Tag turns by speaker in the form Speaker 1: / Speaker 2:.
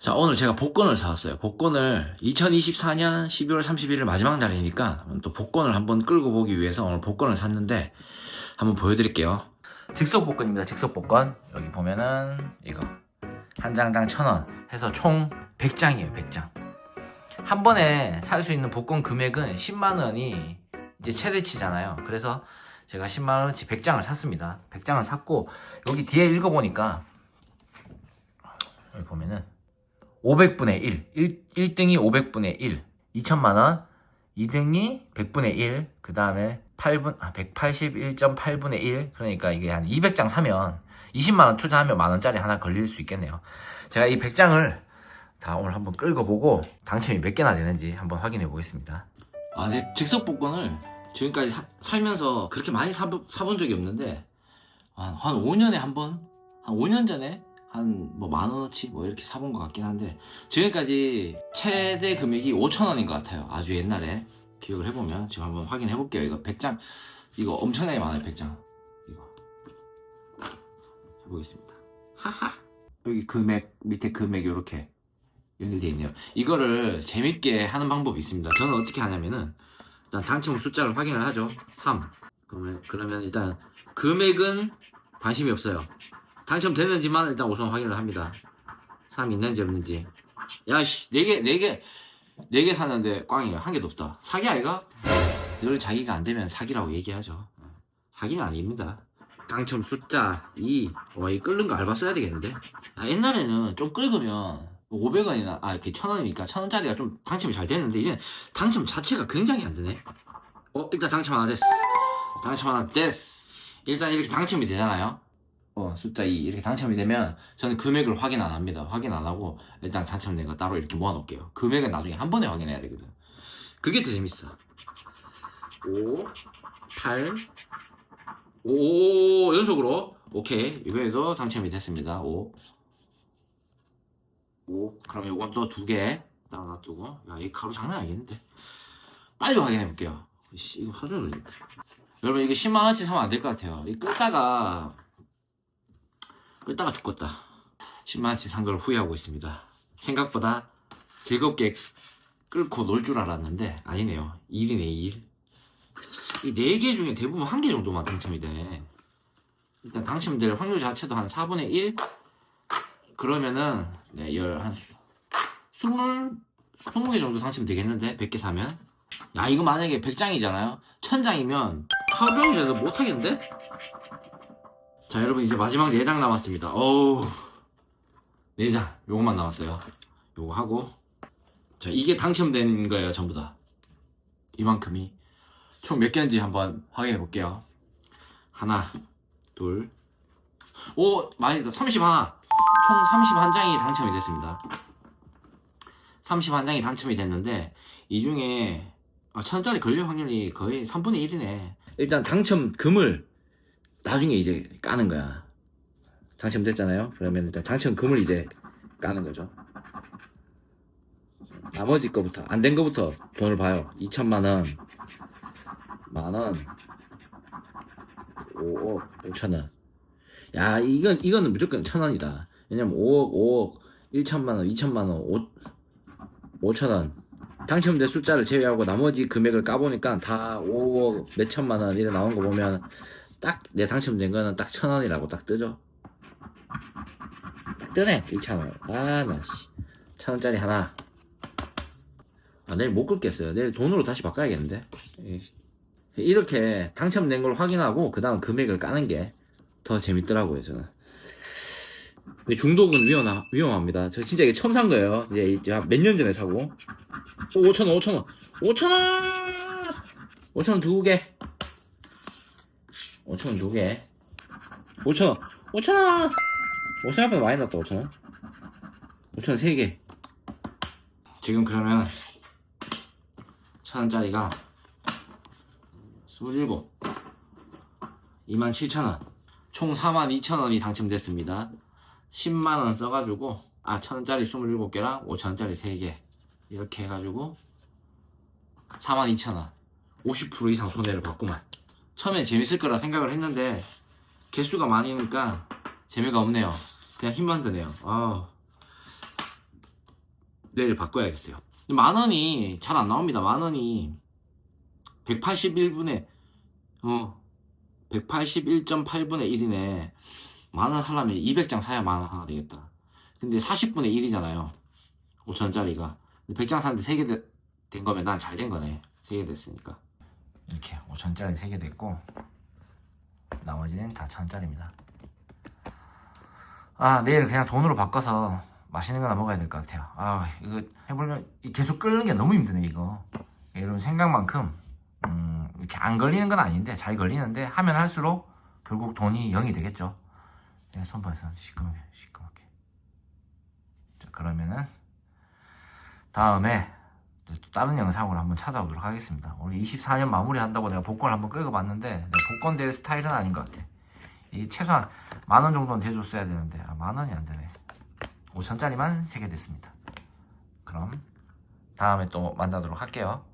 Speaker 1: 자, 오늘 제가 복권을 사왔어요. 복권을 2024년 12월 31일 마지막 날이니까 또 복권을 한번 끌고 보기 위해서 오늘 복권을 샀는데 한번 보여드릴게요. 즉석 복권입니다. 즉석 복권. 여기 보면은 이거 한 장당 천 원 해서 총 100장이에요. 100장. 한 번에 살 수 있는 복권 금액은 10만 원이 이제 최대치잖아요. 그래서 제가 10만 원어치 100장을 샀습니다. 100장을 샀고 여기 뒤에 읽어보니까 여기 보면은 500분의 1, 1 1등이 500분의 1, 2천만 원, 2등이 100분의 1, 그 다음에 8분, 아, 181.8분의 1, 그러니까 이게 한 200장 사면 20만 원 투자하면 만 원짜리 하나 걸릴 수 있겠네요. 제가 이 100장을 다 오늘 한번 끌고 보고 당첨이 몇 개나 되는지 한번 확인해 보겠습니다. 아, 네, 즉석 복권을 지금까지 사- 살면서 그렇게 많이 사, 사본 적이 없는데 한, 한 5년에 한 번? 한 5년 전에 한 뭐 만 원어치 뭐 이렇게 사본 것 같긴 한데 지금까지 최대 금액이 5천 원인 것 같아요. 아주 옛날에 기억을 해보면 지금 한번 확인해 볼게요. 이거 100장 이거 엄청나게 많아요. 100장 이거 해보겠습니다. 하하 여기 금액 밑에 금액 이렇게 연결되어 있네요. 이거를 재밌게 하는 방법이 있습니다. 저는 어떻게 하냐면은 일단 당첨 숫자를 확인을 하죠. 3 그러면 그러면 일단 금액은 관심이 없어요. 당첨되는지만 일단 우선 확인을 합니다. 3 있는지 없는지. 야 씨, 4개, 4개, 4개 사는데 꽝이에요. 한 개도 없다. 사기 아이가? 늘 자기가 안 되면 사기라고 얘기하죠. 사기는 아닙니다. 당첨 숫자 2. 와, 이 끓는 거 알바 써야 되겠는데? 아, 옛날에는 좀 끓으면 500원이나, 아, 이렇게 1000원이니까 1000원짜리가 좀 당첨이 잘 됐는데, 이제 당첨 자체가 굉장히 안 되네. 어, 일단 당첨 하나 됐어. 당첨 하나 됐어. 일단 이렇게 당첨이 되잖아요. 어, 숫자 2 이렇게 당첨이 되면 저는 금액을 확인 안 합니다. 확인 안 하고 일단 당첨된 거 따로 이렇게 모아 놓을게요. 금액은 나중에 한 번에 확인해야 되거든. 그게 더 재밌어. 5 8 5 연속으로 오케이 이번에도 당첨이 됐습니다. 5 5 그럼 이건 또 두 개 따로 놔두고 야이 가루 장난 아니겠는데 빨리 확인해 볼게요. 씨, 이거 하루 걸리겠다. 여러분 이거 10만 원치 사면 안 될 것 같아요. 이 끌다가 끌다가 죽겠다. 10만 원치 산걸 후회하고 있습니다. 생각보다 즐겁게 끌고 놀 줄 알았는데 아니네요. 1이네 1. 이 4개 중에 대부분 한 개 정도만 당첨이 되네. 일단 당첨될 확률 자체도 한 4분의 1? 그러면은 네, 열 한 20, 20개 정도 당첨 되겠는데 100개 사면 야 이거 만약에 100장이잖아요 1000장이면 하루 종일 해도 못하겠는데? 자 여러분 이제 마지막 4장 남았습니다. 어우. 4장. 요것만 남았어요. 요거 하고. 자 이게 당첨된 거예요 전부 다. 이만큼이. 총 몇 개인지 한번 확인해 볼게요. 하나 둘오 많이 더 31. 총 31장이 당첨이 됐습니다. 31장이 당첨이 됐는데 이 중에 아, 천원짜리 걸릴 확률이 거의 3분의 1이네. 일단 당첨금을 나중에 이제 까는 거야. 당첨됐잖아요? 그러면 일단 당첨금을 이제 까는 거죠. 나머지 거부터, 안 된 거부터 돈을 봐요. 2천만 원, 만 원, 5억, 5천 원. 야, 이건, 이거는 무조건 천 원이다. 왜냐면 5억, 5억, 1천만 원, 2천만 원, 5, 5천 원. 당첨된 숫자를 제외하고 나머지 금액을 까보니까 다 5억 몇 천만 원 이래 나온 거 보면 딱 내 당첨된 거는 딱 천 원이라고 딱 뜨죠. 딱 뜨네 1천 원. 아나 씨. 천 원짜리 하나. 아 내일 못 긁겠어요. 내일 돈으로 다시 바꿔야겠는데. 에이. 이렇게 당첨된 걸 확인하고 그 다음 금액을 까는 게 더 재밌더라고요 저는. 근데 중독은 위험, 위험합니다. 저 진짜 이게 처음 산 거예요. 이제 몇 년 전에 사고. 오, 5천원, 5천원. 5천원! 5천원 두 개. 5천원 두 개. 5천원. 5천원! 5천원보다 많이 났다, 5천원. 5천원 세 개. 지금 그러면, 천원짜리가 27. 27,000원. 총 42,000원이 당첨됐습니다. 10만원 써가지고, 아, 천원짜리 27개랑 5천원짜리 3개. 이렇게 해가지고 42,000원 50% 이상 손해를 봤구만 처음엔 재밌을 거라 생각을 했는데 개수가 많으니까 재미가 없네요 그냥 힘만 드네요 아 내일 바꿔야겠어요. 만 원이 잘 안 나옵니다. 만 원이 181분의 어 181.8분의 1이네. 만 원 살려면 200장 사야 만 원 하나 되겠다. 근데 40분의 1이잖아요. 5천짜리가. 100장 사는데 3개 된 거면 난 잘 된 거네. 3개 됐으니까. 이렇게 5천짜리 3개 됐고 나머지는 다 천짜리입니다. 아 내일 그냥 돈으로 바꿔서 맛있는 거나 먹어야 될 것 같아요. 아 이거 해보면 계속 끓는 게 너무 힘드네 이거. 이런 생각만큼 음, 이렇게 안 걸리는 건 아닌데 잘 걸리는데 하면 할수록 결국 돈이 0이 되겠죠. 내가 손봐서 시끄럽게 시끄럽게. 자 그러면은 다음에 또 다른 영상으로 한번 찾아오도록 하겠습니다. 오늘 24년 마무리한다고 내가 복권을 한번 끌어봤는데 내가 복권 될 스타일은 아닌 것 같아. 이 최소한 만 원 정도는 대줬어야 되는데 아, 만 원이 안 되네. 5천짜리만 3개 됐습니다. 그럼 다음에 또 만나도록 할게요.